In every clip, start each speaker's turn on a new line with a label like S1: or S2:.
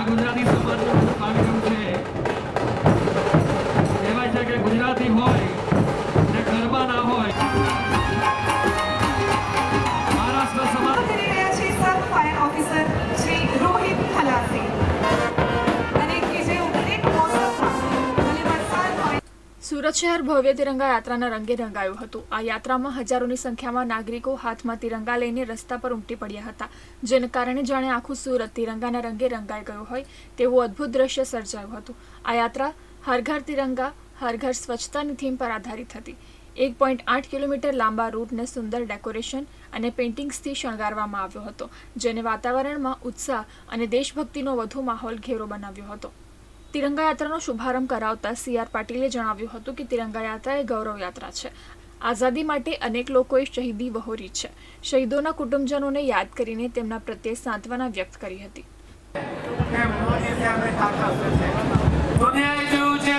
S1: Agunrani Sumarno Swami
S2: Surat શહેર ભવ્ય તિરંગા યાત્રાના રંગે રંગાયું હતું. આ યાત્રામાં હજારોની સંખ્યામાં નાગરિકો હાથમાં તિરંગા લઈને રસ્તા પર ઉમટી પડ્યા હતા. જેને કારણે જાણે આખું સુરત તિરંગાના રંગે રંગાઈ ગયું હોય તેવું અદ્ભુત દ્રશ્ય સર્જાયું હતું. આ યાત્રા હર ઘર તિરંગા, હર ઘર સ્વચ્છતાની થીમ પર આધારિત હતી. એક પોઈન્ટ આઠ કિલોમીટર લાંબા રૂટને સુંદર ડેકોરેશન અને પેઇન્ટિંગ્સથી શણગારવામાં આવ્યો હતો, જેને વાતાવરણમાં ઉત્સાહ અને દેશભક્તિનો વધુ માહોલ ઘેરો બનાવ્યો હતો. તિરંગા યાત્રાનો શુભારંભ કરાવતા સી આર પાટીલે જણાવ્યું હતું કે તિરંગા યાત્રા એ ગૌરવ યાત્રા છે. આઝાદી માટે અનેક લોકોએ શહીદી વહોરી છે. શહીદોના કુટુંબજનોને યાદ કરીને તેમના પ્રત્યે સાંત્વના વ્યક્ત કરી હતી.
S3: દુનિયાએ જોયું છે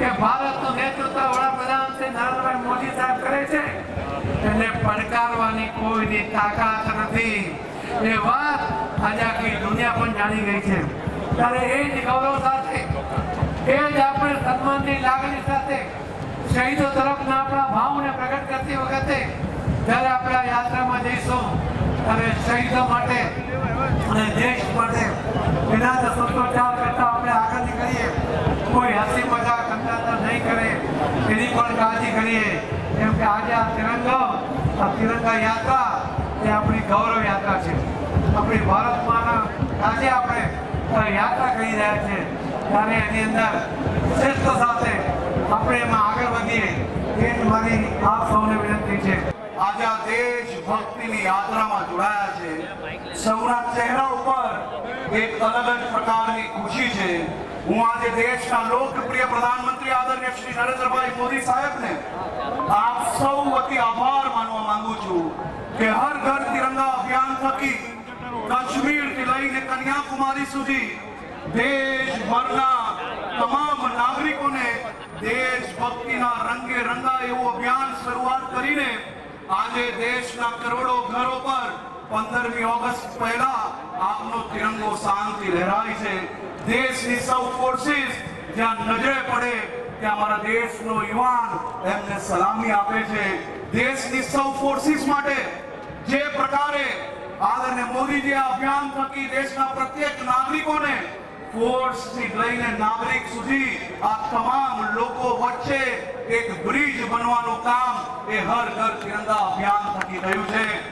S3: કે ભારતનું નેતૃત્વ વડાપ્રધાન શ્રી નરેન્દ્રભાઈ મોદી સાહેબ કરે છે. એને પડકારવાની કોઈની તાકાત નથી. એ વાત આજે આખી દુનિયા પણ જાણી ગઈ છે. ત્યારે એ જ ગૌરવ સાથે, એ જ આપણે સન્માનની લાગણી સાથે શહીદો તરફના આપણા ભાવને પ્રગટ કરતી વખતે જ્યારે આપણે આ યાત્રામાં જઈશું, ત્યારે શહીદો માટે અને દેશ માટે એના જ સંતોષાર કરતા આપણે આગળ નીકળીએ. કોઈ હસી મજાક અંદાજા નહીં કરે, એની પણ કાળજી કરીએ. કેમ કે આજે આ તિરંગો, આ તિરંગા યાત્રા એ આપણી ગૌરવ યાત્રા છે. આપણી ભારત માના આજે આપણે યાત્રા કરી રહ્યા છે. ત્યારે એની અંદર શ્રેષ્ઠ સાથે આપણે એમાં આગળ વધીએ એ મારી આપ સૌને વિનંતી છે.
S4: આજે આ દેશ ભક્તિની યાત્રામાં જોડાયા છે. સૌના ચહેરા ઉપર એક અલગ જ પ્રકારની ખુશી છે. હું આજે દેશના લોકપ્રિય પ્રધાનમંત્રી આદરણીય શ્રી નરેન્દ્રભાઈ મોદી સાહેબને આપ સૌ વતી આભાર માનવા માંગુ છું કે હર ઘર તિરંગા અભિયાન થકી કાશ્મીરથી લઈને કન્યાકુમારી સુધી દેશભરના તમામ નાગરિકોને દેશભક્તિના રંગે રંગાય એવું અભિયાન શરૂઆત કરીને આજે દેશના કરોડો ઘરો પર પંદરમી ઓગસ્ટ પહેલા આપનો તિરંગો શાંતિ લહેરાય છે. દેશની સૌ ફોર્સિસ જ્યાં નજરે પડે ત્યાં અમારા દેશનો યુવાન એમને સલામી આપે છે. દેશની સૌ ફોર્સિસ માટે જે પ્રકારે આદરણીય મોદીજી, આ અભિયાન થકી દેશના પ્રત્યેક નાગરિકોને થી લઈને નાગરિક સુધી આ તમામ લોકો વચ્ચે એક બ્રિજ બનવાનું કામ એ હર ઘર તિરંગા અભિયાન થકી થયું છે.